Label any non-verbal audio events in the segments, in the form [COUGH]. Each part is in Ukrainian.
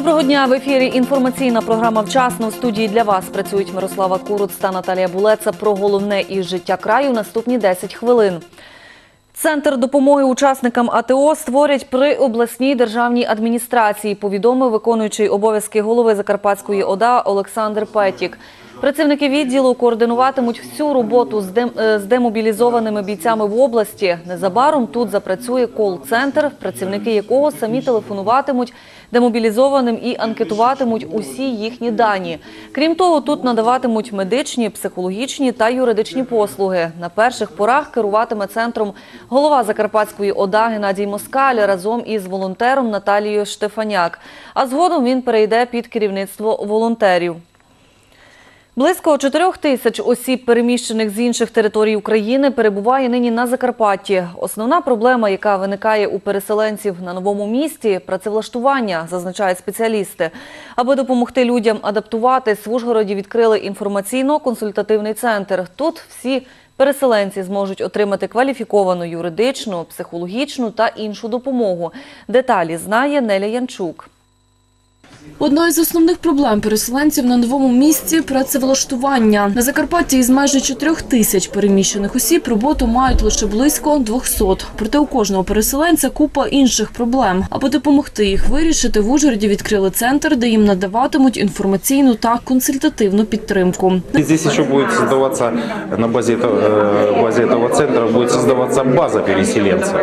Доброго дня в ефірі. Інформаційна програма вчасно в студії для вас працюють Мирослава Куруц та Наталія Булеца. Про головне із життя краю наступні 10 хвилин. Центр допомоги учасникам АТО створять при обласній державній адміністрації, повідомив виконуючий обов'язки голови Закарпатської ОДА Олександр Петік. Працівники відділу координуватимуть всю роботу з дем- е, з демобілізованими бійцями в області. Незабаром тут запрацює кол-центр, працівники якого самі телефонуватимуть демобілізованим і анкетуватимуть усі їхні дані. Крім того, тут надаватимуть медичні, психологічні та юридичні послуги. На перших порах керуватиме центром голова Закарпатської ОДА Геннадій Москаль разом із волонтером Наталією Штефаняк. А згодом він перейде під керівництво волонтерів. Близько 4 тисяч осіб, переміщених з інших територій України, перебуває нині на Закарпатті. Основна проблема, яка виникає у переселенців на новому місті – працевлаштування, зазначають спеціалісти. Аби допомогти людям адаптуватись, в Ужгороді відкрили інформаційно-консультативний центр. Тут всі переселенці зможуть отримати кваліфіковану юридичну, психологічну та іншу допомогу. Деталі знає Неля Янчук. Одна із основних проблем переселенців на новому місці – працевлаштування. На Закарпатті із майже 4 тисяч переміщених осіб роботу мають лише близько 200. Проте у кожного переселенця купа інших проблем. Аби допомогти їх вирішити, в Ужгороді відкрили центр, де їм надаватимуть інформаційну та консультативну підтримку. И Здесь еще будет создаваться на базе этого, э, базе этого центра будет создаваться база переселенцев.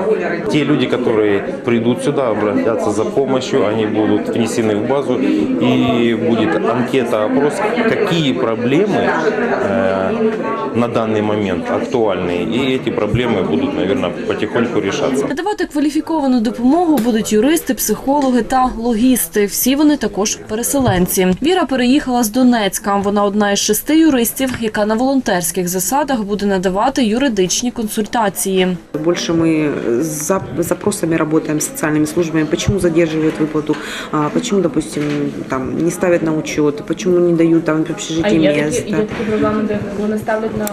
Те люди, которые придут сюда, обратятся за помощью, они будут внесены в базу и будет анкета, опрос, какие проблемы э, на данный момент актуальны. И эти проблемы будут, наверное, потихоньку решаться. Надавати кваліфіковану допомогу будуть юристи, психологи та логісти. Всі вони також переселенці. Віра переїхала з Донецька. Вона одна із шести юристів, яка на волонтерських засадах буде надавати юридичні консультації. Больше мы с зап- запросами работаем с социальными службами, почему задерживают выплату, а, почему, допустим, там не ставят на учет, почему не дают там в А общежитии є такі, место. є такі проблеми, де вони ставлять на А,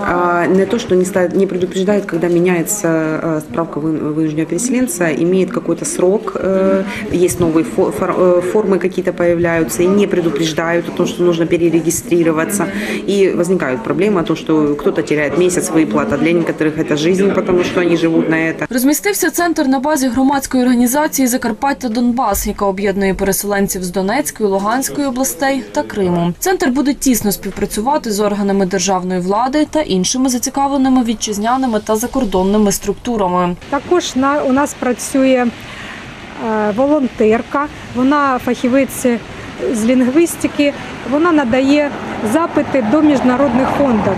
не то, что не, ставят, не предупреждают, когда меняется э, справка вы- вынужденного переселенца, имеет какой-то срок, э, есть новые фо- фор- э, формы какие-то появляются, и не предупреждают о том, что нужно перерегистрироваться. И возникают проблемы о том, что кто-то теряет месяц выплат, а для некоторых это жизнь, потому что они живут на это. Розмістився центр на базі громадської організації Закарпаття Донбас, яка об'єднує переселенців з Донецької, Луганської областей та Криму. Центр буде тісно співпрацювати з органами державної влади та іншими зацікавленими вітчизняними та закордонними структурами. Також на, у нас працює е, волонтерка, вона фахівець з лінгвістики, вона надає запити до міжнародних фондів.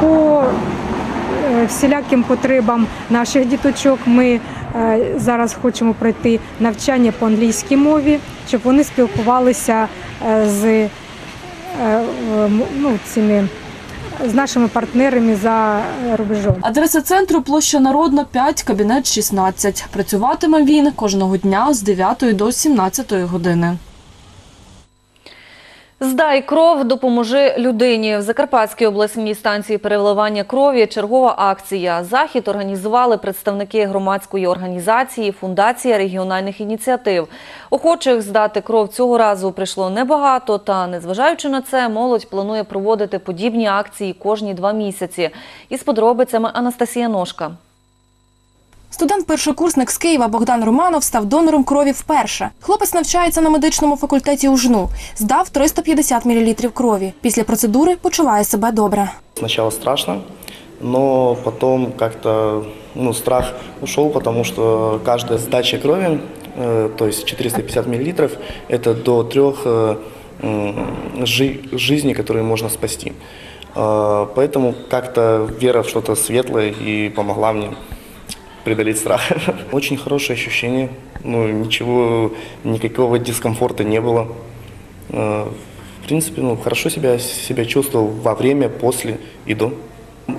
По е, всіляким потребам наших діточок ми е, зараз хочемо пройти навчання по англійській мові, щоб вони спілкувалися з, ну, цими, з нашими партнерами за е, рубежом. Адреса центру площа Народна 5, кабінет 16. Працюватиме він кожного дня з 9 до 17 години. Здай кров, допоможи людині. В Закарпатській обласній станції переливання крові чергова акція. Захід організували представники громадської організації Фундація регіональних ініціатив. Охочих здати кров цього разу прийшло небагато, та незважаючи на це, молодь планує проводити подібні акції кожні два місяці. Із подробицями Анастасія Ножка. Студент-першокурсник з Києва Богдан Романов став донором крові вперше. Хлопець навчається на медичному факультеті УЖНУ. Здав 350 мл крові. Після процедури почуває себе добре. Сначала страшно, но потом как-то ну, страх ушел, потому что каждая сдача крови, э, то есть 450 миллилитров, это до трех э, м, жи- жизней, которые можно спасти. Э, Поэтому как-то вера в что-то светлое и помогла мне Преодолеть страх. [LAUGHS] Очень хорошее ощущение, ну, ничего, никакого дискомфорта не было. Э, В принципе, ну, хорошо себя, себя чувствовал во время, после и до.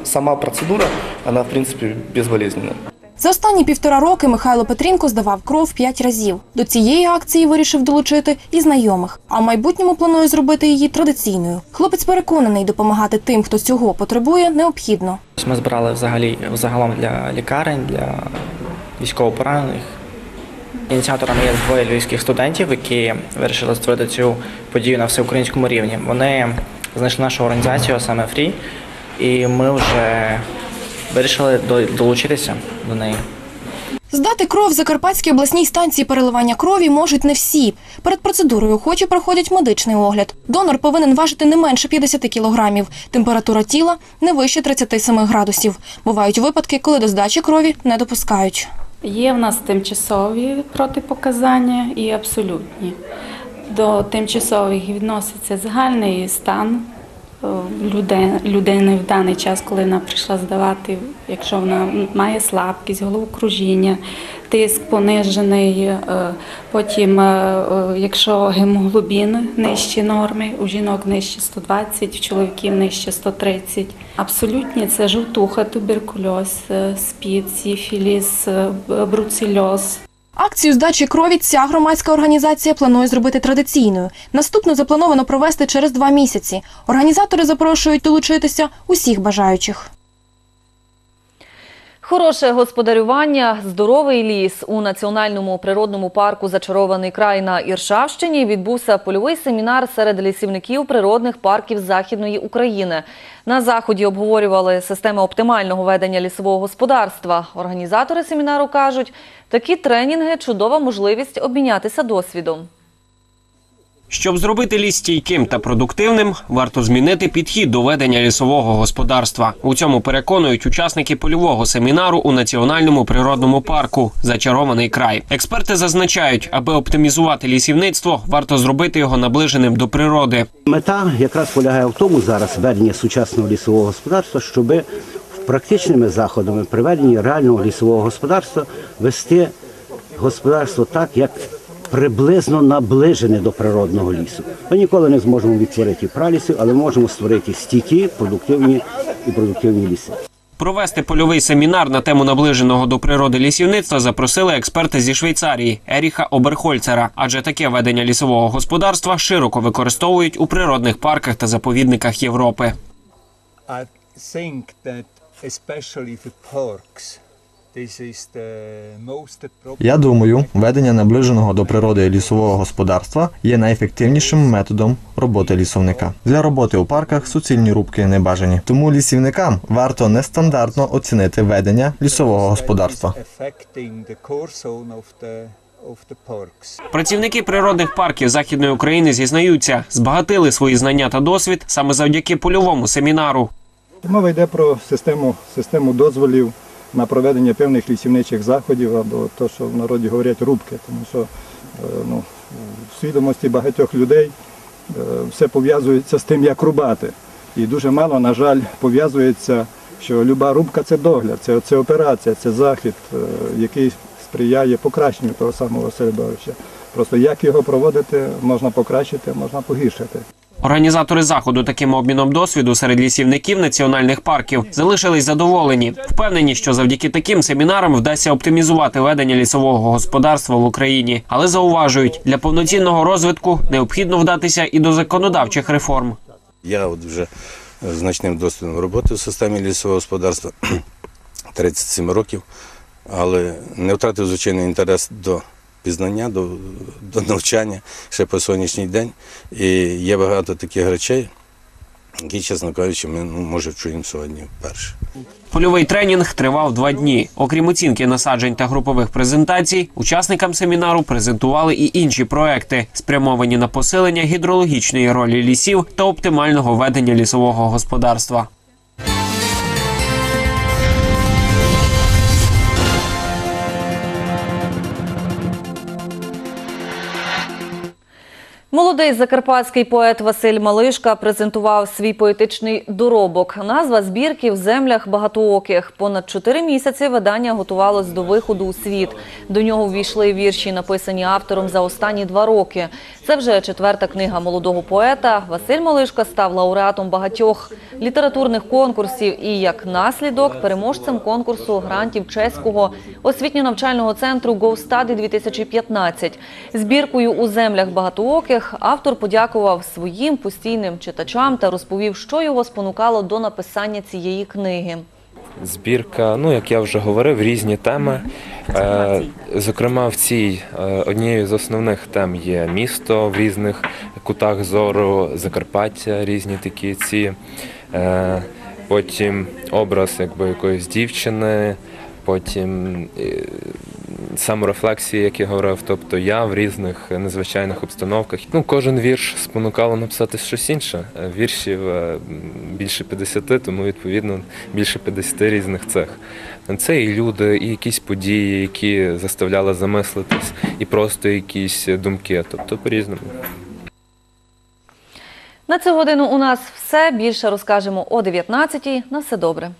Сама процедура, она, в принципе, безболезненная. За останні півтора роки Михайло Петрінко здавав кров п'ять разів. До цієї акції вирішив долучити і знайомих, а в майбутньому планує зробити її традиційною. Хлопець переконаний, допомагати тим, хто цього потребує, необхідно. Ми збирали взагалі загалом для лікарень, для військовополонених Ініціаторами є двоє львівських студентів, які вирішили створити цю подію на всеукраїнському рівні. Вони знайшли нашу організацію саме Фрі, і ми вже вирішили долучитися до неї. Здати кров в Закарпатській обласній станції переливання крові можуть не всі. Перед процедурою охочі проходять медичний огляд. Донор повинен важити не менше 50 кілограмів. Температура тіла не вище 37 градусів. Бувають випадки, коли до здачі крові не допускають. Є в нас тимчасові протипоказання і абсолютні. До тимчасових відноситься загальний стан людини в даний час, коли вона прийшла здавати, якщо вона має слабкість, головокружіння, тиск понижений, е, потім, е, е, якщо гемоглобін нижчі норми, у жінок нижче 120, у чоловіків нижче 130. Абсолютні це жовтуха, туберкульоз, е, спід, сіфіліс, е, бруцельоз. Акцію здачі крові ця громадська організація планує зробити традиційною. Наступну заплановано провести через два місяці. Організатори запрошують долучитися усіх бажаючих. Хороше господарювання, здоровий ліс у національному природному парку Зачарований край на Іршавщині відбувся польовий семінар серед лісівників природних парків Західної України. На заході обговорювали системи оптимального ведення лісового господарства. Організатори семінару кажуть, такі тренінги чудова можливість обмінятися досвідом. Щоб зробити ліс стійким та продуктивним, варто змінити підхід до ведення лісового господарства. У цьому переконують учасники польового семінару у національному природному парку Зачарований край. Експерти зазначають, аби оптимізувати лісівництво, варто зробити його наближеним до природи. Мета якраз полягає в тому зараз ведення сучасного лісового господарства, щоб практичними заходами при веденні реального лісового господарства вести господарство так, як приблизно наближене до природного лісу. Ми ніколи не зможемо відтворити пралісів, але можемо створити стійкі, продуктивні і продуктивні ліси. Провести польовий семінар на тему наближеного до природи лісівництва запросили експерти зі Швейцарії Еріха Оберхольцера, адже таке ведення лісового господарства широко використовують у природних парках та заповідниках Європи. I think that especially for parks, Я думаю, ведення наближеного до природи лісового господарства є найефективнішим методом роботи лісовника. Для роботи у парках суцільні рубки не бажані. Тому лісівникам варто нестандартно оцінити ведення лісового господарства. Працівники природних парків Західної України зізнаються, збагатили свої знання та досвід саме завдяки польовому семінару. Мова йде про систему, систему дозволів на проведення певних лісівничих заходів або то, що в народі говорять рубки, тому що е, ну, в свідомості багатьох людей е, все пов'язується з тим, як рубати. І дуже мало, на жаль, пов'язується, що люба рубка це догляд, це, це операція, це захід, е, який сприяє покращенню того самого середовища. Просто як його проводити, можна покращити, можна погіршити. Організатори заходу таким обміном досвіду серед лісівників національних парків залишились задоволені, впевнені, що завдяки таким семінарам вдасться оптимізувати ведення лісового господарства в Україні. Але зауважують, для повноцінного розвитку необхідно вдатися і до законодавчих реформ. Я от вже значним досвідом роботи в системі лісового господарства [CLEARS THROAT] 37 років, але не втратив звичайно інтерес до пізнання, до, до навчання ще по сьогоднішній день. І є багато таких речей, які, чесно кажучи, ми ну, може чуємо сьогодні вперше. Польовий тренінг тривав два дні. Окрім оцінки насаджень та групових презентацій, учасникам семінару презентували і інші проекти, спрямовані на посилення гідрологічної ролі лісів та оптимального ведення лісового господарства. Молодий закарпатський поет Василь Малишка презентував свій поетичний доробок. Назва збірки в землях багатооких. Понад чотири місяці видання готувалось до виходу у світ. До нього ввійшли вірші, написані автором за останні два роки. Це вже четверта книга молодого поета. Василь Малишка став лауреатом багатьох літературних конкурсів і, як наслідок, переможцем конкурсу грантів чеського освітньо-навчального центру GoStudy 2015. Збіркою у землях багатооких автор подякував своїм постійним читачам та розповів, що його спонукало до написання цієї книги. збірка, ну як я вже говорив, різні теми. Е, Зокрема, в цій е, однією з основних тем є місто в різних кутах зору, Закарпаття, різні такі ці. Е, Потім образ якби якоїсь дівчини, потім саморефлексії, як я говорив, тобто я в різних незвичайних обстановках. Ну, кожен вірш спонукало написати щось інше. Е, Віршів е, більше 50, тому відповідно більше 50 різних цих. Це і люди, і якісь події, які заставляли замислитись, і просто якісь думки. Тобто по-різному. На цю годину у нас все. Більше розкажемо о 19-й. На все добре.